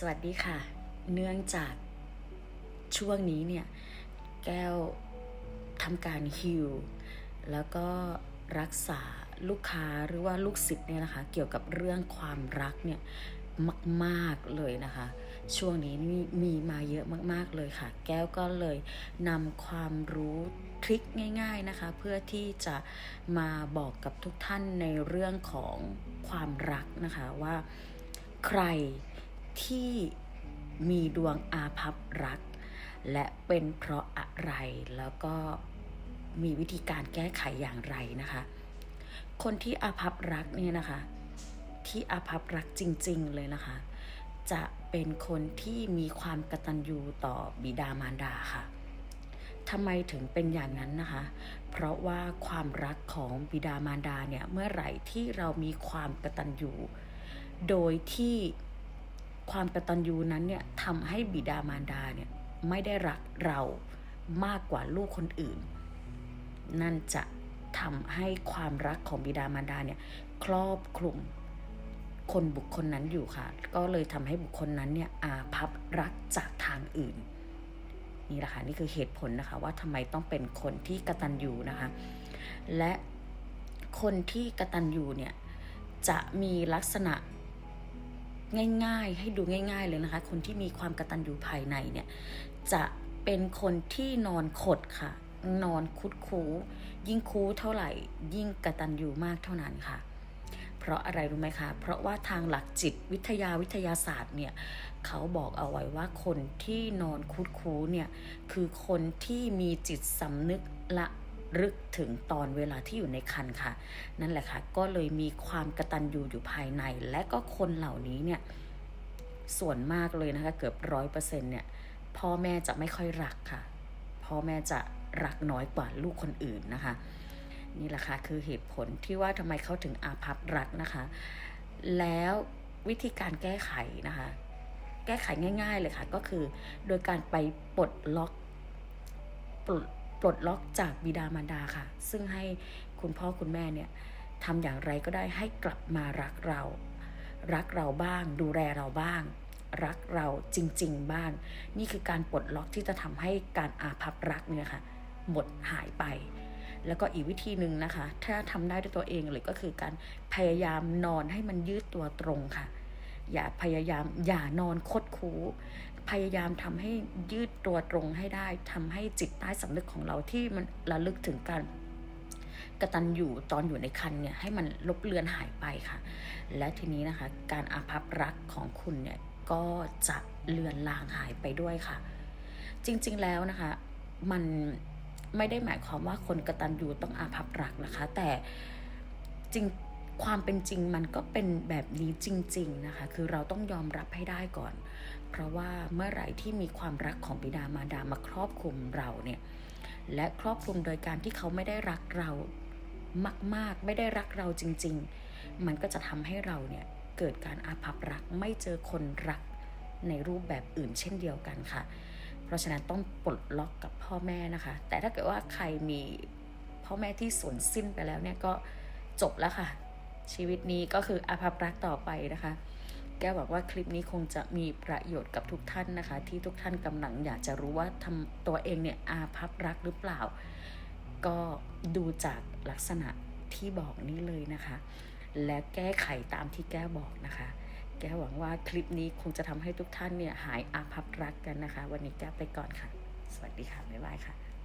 สวัสดีค่ะ เนื่องจากช่วงนี้เนี่ย แก้วทำการฮิวแล้วก็รักษาลูกค้าหรือว่าลูกศิษย์เนี่ยนะคะ เกี่ยวกับเรื่องความรักเนี่ยมากๆเลยนะคะ ช่วงนี้มีมีมาเยอะมากๆเลยค่ะ แก้วก็เลยนำความรู้ทริคง่ายๆนะคะ เพื่อที่จะมาบอกกับทุกท่านในเรื่องของความรักนะคะว่าใคร ที่มีดวงอาภัพรัก และเป็นเพราะอะไรแล้วก็มีวิธีการแก้ไขอย่างไรนะคะ คนที่อาภัพรักเนี่ยนะคะ ที่อาภัพรักจริง ๆ เลยนะคะ จะเป็นคนที่มีความกตัญญูต่อบิดามารดาค่ะทำไมถึงเป็นอย่างนั้นนะคะ เพราะว่าความรักของบิดามารดาเนี่ยเมื่อไหร่ที่เรามีความกตัญญูโดยที่ ความกระตัญญูนั้นเนี่ยทำให้บิดามารดาเนี่ยไม่ได้รักเรามากกว่าลูกคนอื่น นั่นจะทำให้ความรักของบิดามารดาเนี่ยครอบคลุมคนบุคคลนั้นอยู่ค่ะ ก็เลยทำให้บุคคลนั้นเนี่ยอาภัพรักจากทางอื่น นี่แหละค่ะนี่คือเหตุผลนะคะว่าทำไมต้องเป็นคนที่กระตัญญูนะคะ และคนที่กระตัญญูเนี่ยจะมีลักษณะ ง่ายๆ ให้ดูง่าย ๆ เลยนะคะ คนที่มีความกระตัญญูภายในเนี่ยจะเป็นคนที่นอนขดค่ะ นอนคุดคูยิ่งคูเท่าไหร่ ยิ่งกระตัญญูมากเท่านั้นค่ะ เพราะอะไรรู้ไหมคะ เพราะว่าทางหลักจิตวิทยาวิทยาศาสตร์เนี่ยเขาบอกเอาไว้ว่าคนที่นอนคุดคูเนี่ยคือคนที่มีจิตสำนึกละ รึกถึงตอนเวลาที่อยู่ในคันค่ะ นั่นแหละค่ะ ก็เลยมีความกระตัญญูอยู่ภายใน และก็คนเหล่านี้เนี่ย ส่วนมากเลยนะคะ เกือบร้อยเปอร์เซ็นต์เนี่ย พ่อแม่จะไม่ค่อยรักค่ะ พ่อแม่จะรักน้อยกว่าลูกคนอื่นนะคะ นี่แหละค่ะ คือเหตุผลที่ว่าทำไมเขาถึงอาภัพรักนะคะ แล้ววิธีการแก้ไขนะคะ แก้ไขง่าย ๆเลยค่ะ ก็คือโดยการไปปลดล็อกปลด ปลดล็อกจากบิดามารดาค่ะ ซึ่งให้คุณพ่อคุณแม่เนี่ยทำอย่างไรก็ได้ให้กลับมารักเรา รักเราบ้าง ดูแลเราบ้าง รักเราจริง ๆ บ้าง นี่คือการปลดล็อกที่จะทำให้การอาภัพรักเนี่ยค่ะหมดหายไป แล้วก็อีกวิธีหนึ่งนะคะ ถ้าทำได้ด้วยตัวเองเลยก็คือการพยายามนอนให้มันยืดตัวตรงค่ะ อย่าพยายามอย่านอนคดคู พยายามทำให้ยืดตัวตรงให้ได้ทำให้จิตใต้สำนึกของเราที่มันระลึกถึงการกระตันอยู่ตอนอยู่ในคันเนี่ยให้มันลบเลือนหายไปค่ะ และทีนี้นะคะ การอาภัพรักของคุณเนี่ยก็จะเลือนลางหายไปด้วยค่ะ จริงๆแล้วนะคะ มันไม่ได้หมายความว่าคนกระตันอยู่ต้องอาภัพรักนะคะ แต่จริง ความเป็นจริงมันก็เป็นแบบนี้จริง ๆนะคะ คือเราต้องยอมรับให้ได้ก่อน เพราะว่าเมื่อไหร่ที่มีความรักของบิดามารดามาครอบคลุมเราเนี่ย และครอบคลุมโดยการที่เขาไม่ได้รักเรามาก ๆ ไม่ได้รักเราจริง ๆ มันก็จะทำให้เราเนี่ยเกิดการอาภัพรักไม่เจอคนรักในรูปแบบอื่นเช่นเดียวกันค่ะ เพราะฉะนั้นต้องปลดล็อกกับพ่อแม่นะคะ แต่ถ้าเกิดว่าใครมีพ่อแม่ที่สูญสิ้นไปแล้วเนี่ยก็จบแล้วค่ะ ชีวิตนี้ก็คืออาภัพรักต่อไปนะคะ แก้วบอกว่าคลิปนี้คงจะมีประโยชน์กับทุกท่านนะคะ ที่ทุกท่านกำลังอยากจะรู้ว่าทำตัวเองเนี่ยอาภัพรักหรือเปล่า ก็ดูจากลักษณะที่บอกนี้เลยนะคะ และแก้ไขตามที่แก้วบอกนะคะ แก้วหวังว่าคลิปนี้คงจะทำให้ทุกท่านเนี่ยหายอาภัพรักกันนะคะ วันนี้แก้วไปก่อนค่ะ สวัสดีค่ะ บ๊ายบายค่ะ